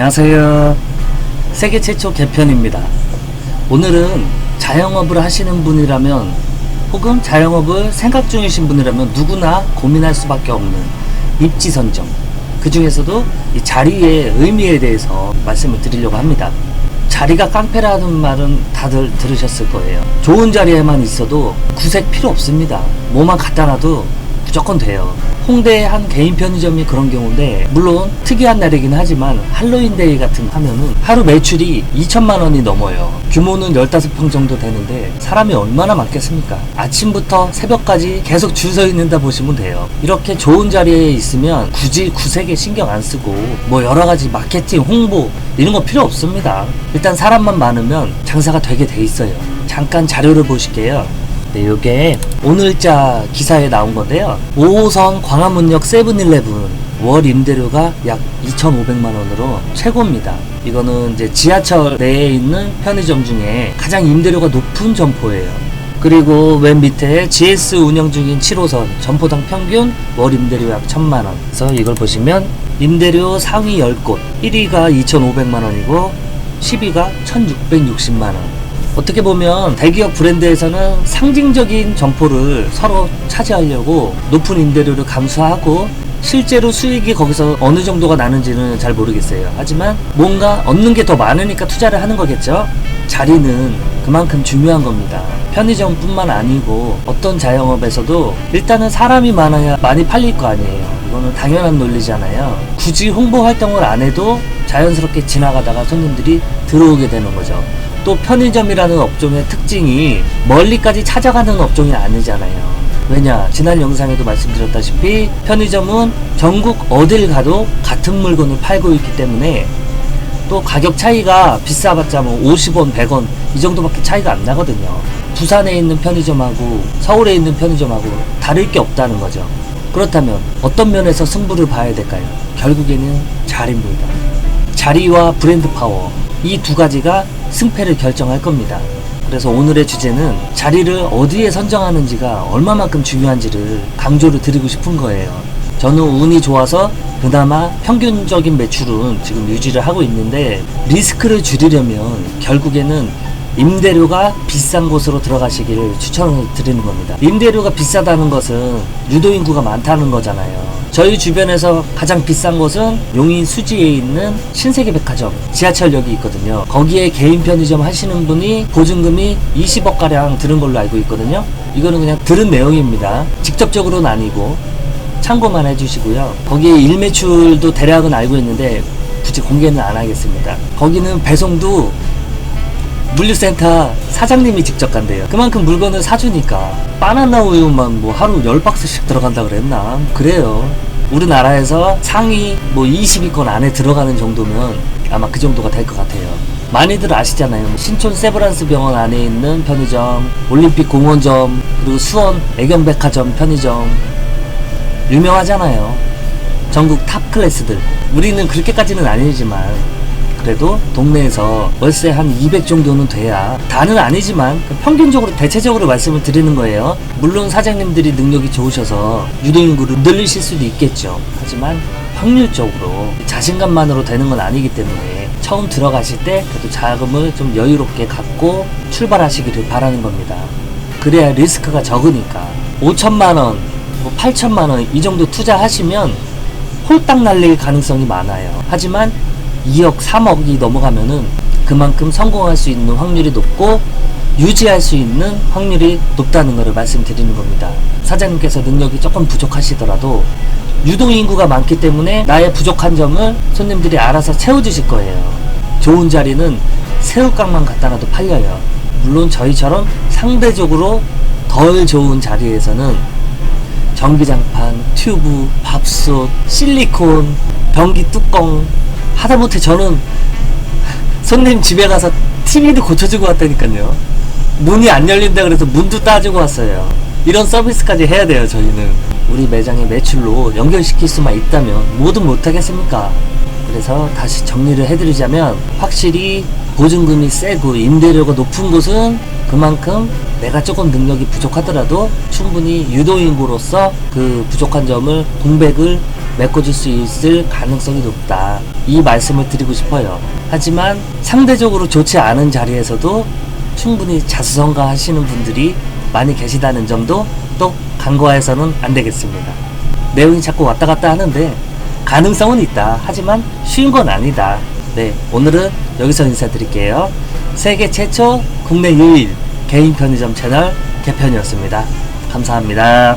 안녕하세요. 세계 최초 개편입니다. 오늘은 자영업을 하시는 분이라면 혹은 자영업을 생각 중이신 분이라면 누구나 고민할 수밖에 없는 입지 선정. 그 중에서도 이 자리의 의미에 대해서 말씀을 드리려고 합니다. 자리가 깡패라는 말은 다들 들으셨을 거예요. 좋은 자리에만 있어도 구색 필요 없습니다. 뭐만 갖다 놔도 무조건 돼요. 홍대의 한 개인 편의점이 그런 경우인데 물론 특이한 날이긴 하지만 할로윈데이 같은 거 하면은 하루 매출이 2천만 원이 넘어요. 규모는 15평 정도 되는데 사람이 얼마나 많겠습니까? 아침부터 새벽까지 계속 줄 서 있는다 보시면 돼요. 이렇게 좋은 자리에 있으면 굳이 구색에 신경 안 쓰고 뭐 여러 가지 마케팅, 홍보 이런 거 필요 없습니다. 일단 사람만 많으면 장사가 되게 돼 있어요. 잠깐 자료를 보실게요. 네, 요게 오늘자 기사에 나온 건데요. 5호선 광화문역 세븐일레븐 월 임대료가 약 2,500만 원으로 최고입니다. 이거는 이제 지하철 내에 있는 편의점 중에 가장 임대료가 높은 점포예요. 그리고 맨 밑에 GS 운영 중인 7호선 점포당 평균 월 임대료 약 1,000만 원. 그래서 이걸 보시면 임대료 상위 10곳 1위가 2,500만 원이고 10위가 1,660만 원. 어떻게 보면 대기업 브랜드에서는 상징적인 점포를 서로 차지하려고 높은 임대료를 감수하고 실제로 수익이 거기서 어느 정도가 나는지는 잘 모르겠어요. 하지만 뭔가 얻는 게 더 많으니까 투자를 하는 거겠죠? 자리는 그만큼 중요한 겁니다. 편의점뿐만 아니고 어떤 자영업에서도 일단은 사람이 많아야 많이 팔릴 거 아니에요. 이거는 당연한 논리잖아요. 굳이 홍보 활동을 안 해도 자연스럽게 지나가다가 손님들이 들어오게 되는 거죠. 또 편의점이라는 업종의 특징이 멀리까지 찾아가는 업종이 아니잖아요. 왜냐? 지난 영상에도 말씀드렸다시피 편의점은 전국 어딜 가도 같은 물건을 팔고 있기 때문에 또 가격 차이가 비싸봤자 뭐 50원, 100원 이 정도밖에 차이가 안 나거든요. 부산에 있는 편의점하고 서울에 있는 편의점하고 다를 게 없다는 거죠. 그렇다면 어떤 면에서 승부를 봐야 될까요? 결국에는 자리입니다. 자리와 브랜드 파워 이 두 가지가 승패를 결정할 겁니다. 그래서 오늘의 주제는 자리를 어디에 선정하는지가 얼마만큼 중요한지를 강조를 드리고 싶은 거예요. 저는 운이 좋아서 그나마 평균적인 매출은 지금 유지를 하고 있는데 리스크를 줄이려면 결국에는 임대료가 비싼 곳으로 들어가시기를 추천을 드리는 겁니다. 임대료가 비싸다는 것은 유도인구가 많다는 거잖아요. 저희 주변에서 가장 비싼 곳은 용인 수지에 있는 신세계 백화점 지하철역이 있거든요. 거기에 개인 편의점 하시는 분이 보증금이 20억 가량 드는 걸로 알고 있거든요. 이거는 그냥 들은 내용입니다. 직접적으로는 아니고 참고만 해주시고요. 거기에 일매출도 대략은 알고 있는데 굳이 공개는 안 하겠습니다. 거기는 배송도 물류센터 사장님이 직접 간대요. 그만큼 물건을 사주니까 바나나 우유만 뭐 하루 10박스씩 들어간다 그랬나? 그래요. 우리나라에서 상위 뭐 20위권 안에 들어가는 정도면 아마 그 정도가 될 것 같아요. 많이들 아시잖아요. 신촌 세브란스 병원 안에 있는 편의점, 올림픽 공원점, 그리고 수원 애경백화점 편의점 유명하잖아요. 전국 탑 클래스들. 우리는 그렇게까지는 아니지만 그래도 동네에서 월세 한 200 정도는 돼야 다는 아니지만 평균적으로 대체적으로 말씀을 드리는 거예요. 물론 사장님들이 능력이 좋으셔서 유도인구를 늘리실 수도 있겠죠. 하지만 확률적으로 자신감만으로 되는 건 아니기 때문에 처음 들어가실 때 그래도 자금을 좀 여유롭게 갖고 출발하시기를 바라는 겁니다. 그래야 리스크가 적으니까 5천만 원, 뭐 8천만 원 이 정도 투자하시면 홀딱 날릴 가능성이 많아요. 하지만 2억, 3억이 넘어가면은 그만큼 성공할 수 있는 확률이 높고 유지할 수 있는 확률이 높다는 것을 말씀드리는 겁니다. 사장님께서 능력이 조금 부족하시더라도 유동 인구가 많기 때문에 나의 부족한 점을 손님들이 알아서 채워주실 거예요. 좋은 자리는 새우깡만 갖다 놔도 팔려요. 물론 저희처럼 상대적으로 덜 좋은 자리에서는 전기장판, 튜브, 밥솥, 실리콘, 변기 뚜껑 하다못해 저는 손님 집에 가서 TV도 고쳐주고 왔다니까요. 문이 안 열린다 그래서 문도 따주고 왔어요. 이런 서비스까지 해야 돼요, 저희는. 우리 매장의 매출로 연결시킬 수만 있다면 뭐든 못하겠습니까? 그래서 다시 정리를 해드리자면 확실히 보증금이 세고 임대료가 높은 곳은 그만큼 내가 조금 능력이 부족하더라도 충분히 유도인구로서 그 부족한 점을 공백을 메꿔줄 수 있을 가능성이 높다. 이 말씀을 드리고 싶어요. 하지만 상대적으로 좋지 않은 자리에서도 충분히 자수성가 하시는 분들이 많이 계시다는 점도 또 간과해서는 안 되겠습니다. 내용이 자꾸 왔다 갔다 하는데 가능성은 있다. 하지만 쉬운 건 아니다. 네, 오늘은 여기서 인사드릴게요. 세계 최초 국내 유일 개인 편의점 채널 개편이었습니다. 감사합니다.